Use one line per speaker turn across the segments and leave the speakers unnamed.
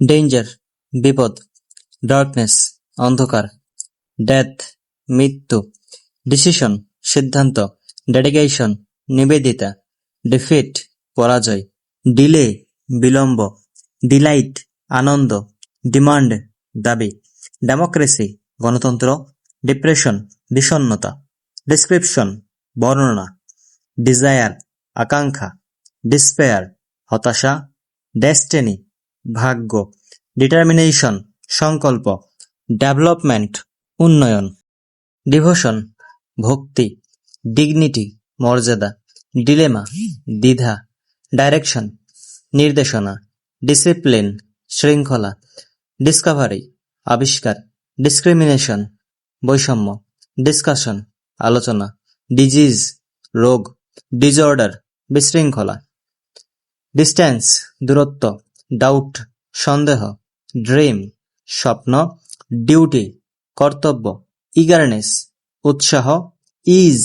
Danger বিপদ darkness অন্ধকার death মৃত্যু ডিসিশন সিদ্ধান্ত ডেডিকেশন নিবেদিতা ডিফিট পরাজয় ডিলে বিলম্ব ডিলাইট আনন্দ ডিমান্ড দাবি ডেমোক্রেসি গণতন্ত্র ডিপ্রেশন বিষণ্ণতা ডিসক্রিপশন বর্ণনা ডিজায়ার আকাঙ্ক্ষা ডিসপেয়ার হতাশা ডেস্টিনি ভাগ্য ডিটারমিনেশন সংকল্প ডেভেলপমেন্ট উন্নয়ন ডিভোশন ভক্তি ডিগনিটি মর্যাদা ডিলেমা দ্বিধা ডাইরেকশন নির্দেশনা ডিসিপ্লিন শৃঙ্খলা ডিসকাভারি আবিষ্কার ডিসক্রিমিনেশন বৈষম্য ডিসকাশন আলোচনা ডিজিজ রোগ ডিজঅর্ডার বিশৃঙ্খলা ডিস্ট্যান্স দূরত্ব ডাউট সন্দেহ ড্রিম স্বপ্ন ডিউটি কর্তব্য ইগারনেস উৎসাহ ইজ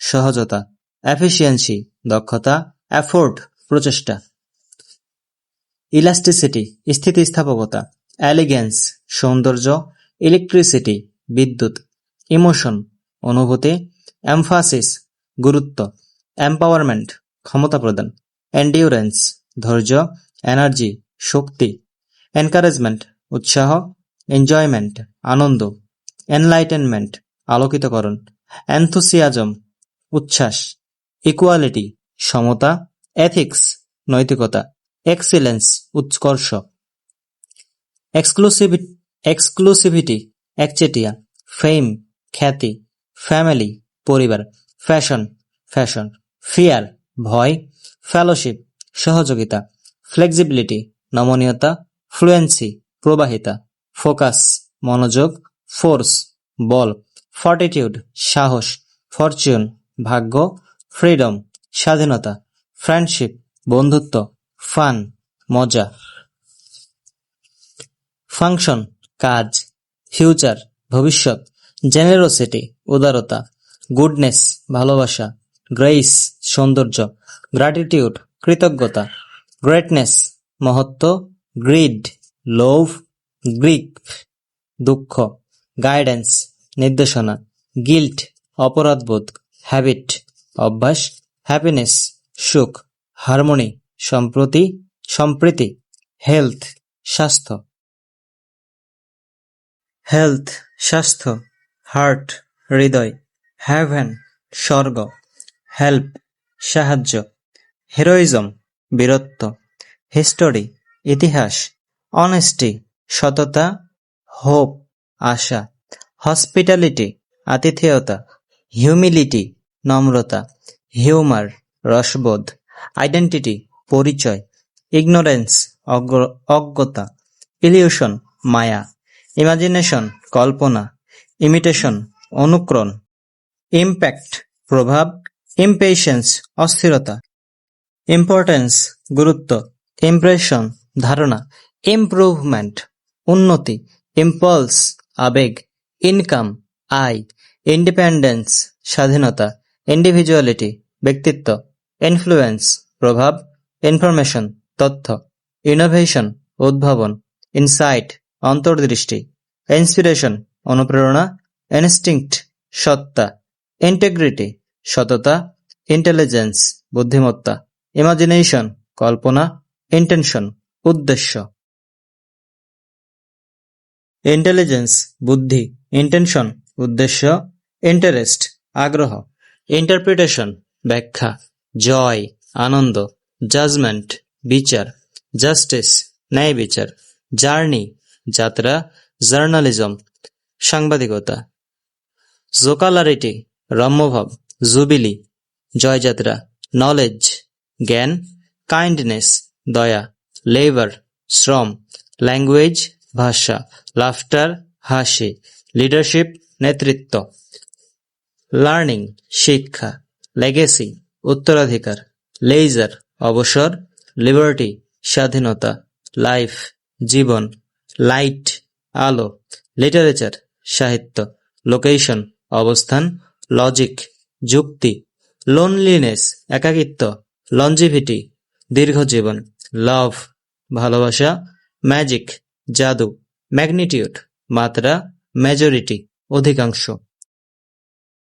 সহজতা এফিসিয়েন্সি দক্ষতা এফোর্ট প্রচেষ্টা। ইলাস্টিসিটি স্থিতিস্থাপকতা এলিগেন্স সৌন্দর্য ইলেকট্রিসিটি বিদ্যুৎ ইমোশন অনুভূতি এমফাসিস গুরুত্ব এম্পাওয়ারমেন্ট ক্ষমতা প্রদান এন্ডিউরেন্স ধৈর্য এনার্জি শক্তি এনকারেজমেন্ট উৎসাহ এনজয়মেন্ট আনন্দ এনলাইটেনমেন্ট আলোকিতকরণ এনথুসিয়াজম উচ্ছ্বাস ইকুয়ালিটি সমতা এথিক্স নৈতিকতা এক্সিলেন্স উৎকর্ষ। এক্সক্লুসিভি এক্সক্লুসিভিটি একচেটিয়া ফেম খ্যাতি ফ্যামিলি পরিবার ফ্যাশন ফ্যাশন ফিয়ার ভয় ফেলোশিপ সহযোগিতা ফ্লেক্সিবিলিটি নমনীয়তা ফ্লুয়েন্সি প্রবাহিতা ফোকাস মনোযোগ ফোর্স বল ফর্টিটিউড সাহস ফরচুন ভাগ্য ফ্রিডম স্বাধীনতা ফ্রেন্ডশিপ বন্ধুত্ব ফান মজা। ফাংশন কাজ ফিউচার ভবিষ্যৎ জেনারোসিটি উদারতা গুডনেস ভালোবাসা গ্রেইস সৌন্দর্য গ্র্যাটিটিউড কৃতজ্ঞতা গ্রেটনেস মহত্ব, গ্রিড, লোভ, গ্রিক, দুঃখ, গাইডেন্স, নির্দেশনা, গিল্ট, অপরাধবোধ, হ্যাবিট, অভ্যাস, হ্যাপিনেস, সুখ, হারমোনি, সম্প্রতি, সম্প্রীতি, হেলথ, স্বাস্থ্য। হেলথ, স্বাস্থ্য, হার্ট, হৃদয়, হ্যাভেন, স্বর্গ, হেল্প, সাহায্য, হেরোইজম, বীরত্ব। হিস্টোরি ইতিহাস অনেস্টি সততা হোপ আশা হসপিটালিটি আতিথেয়তা হিউমিলিটি নম্রতা হিউমার রসবোধ আইডেন্টিটি পরিচয় ইগনোরেন্স অজ্ঞতা ইলিউশন মায়া ইমাজিনেশন কল্পনা ইমিটেশন অনুক্রণ ইম্প্যাক্ট প্রভাব ইমপেশেন্স অস্থিরতা ইম্পর্টেন্স গুরুত্ব ইমপ্রেশন ধারণা ইমপ্রুভমেন্ট উন্নতি ইম্পলস আবেগ ইনকাম আয় ইন্ডিপেন্ডেন্স স্বাধীনতা ইন্ডিভিজুয়ালিটি ব্যক্তিত্ব ইনফ্লুয়েন্স প্রভাব ইনফরমেশন তথ্য ইনোভেশন উদ্ভাবন ইনসাইট অন্তর্দৃষ্টি ইন্সপিরেশন অনুপ্রেরণা ইনস্টিংক্ট সত্তা ইন্টেগ্রিটি সততা ইন্টেলিজেন্স বুদ্ধিমত্তা ইমাজিনেশন কল্পনা ইন্টেনশন উদ্দেশ্য। ইন্টেলিজেন্স বুদ্ধি। ইন্টেনশন উদ্দেশ্য। ইন্টারেস্ট আগ্রহ। ইন্টারপ্রিটেশন ব্যাখ্যা। জয়, আনন্দ। জাজমেন্ট বিচার। জাস্টিস ন্যায় বিচার। জার্নি যাত্রা। জার্নালিজম সাংবাদিকতা। জোকালারিটি রম্যভাব। জুবিলি জয়যাত্রা। নলেজ জ্ঞান। কাইন্ডনেস দয়া লেবার শ্রম ল্যাঙ্গুয়েজ ভাষা লাফটার হাসি লিডারশিপ নেতৃত্ব লার্নিং শিক্ষা লেগেসি উত্তরাধিকার লেইজার অবসর লিবার্টি স্বাধীনতা লাইফ জীবন লাইট আলো লিটারেচার সাহিত্য লোকেশন অবস্থান লজিক যুক্তি লোনলিনেস একাকিত্ব লঞ্জিভিটি দীর্ঘজীবন লাভ ভালোবাসা ম্যাজিক জাদু ম্যাগনিটিউড মাত্রা মেজরিটি অধিকাংশ।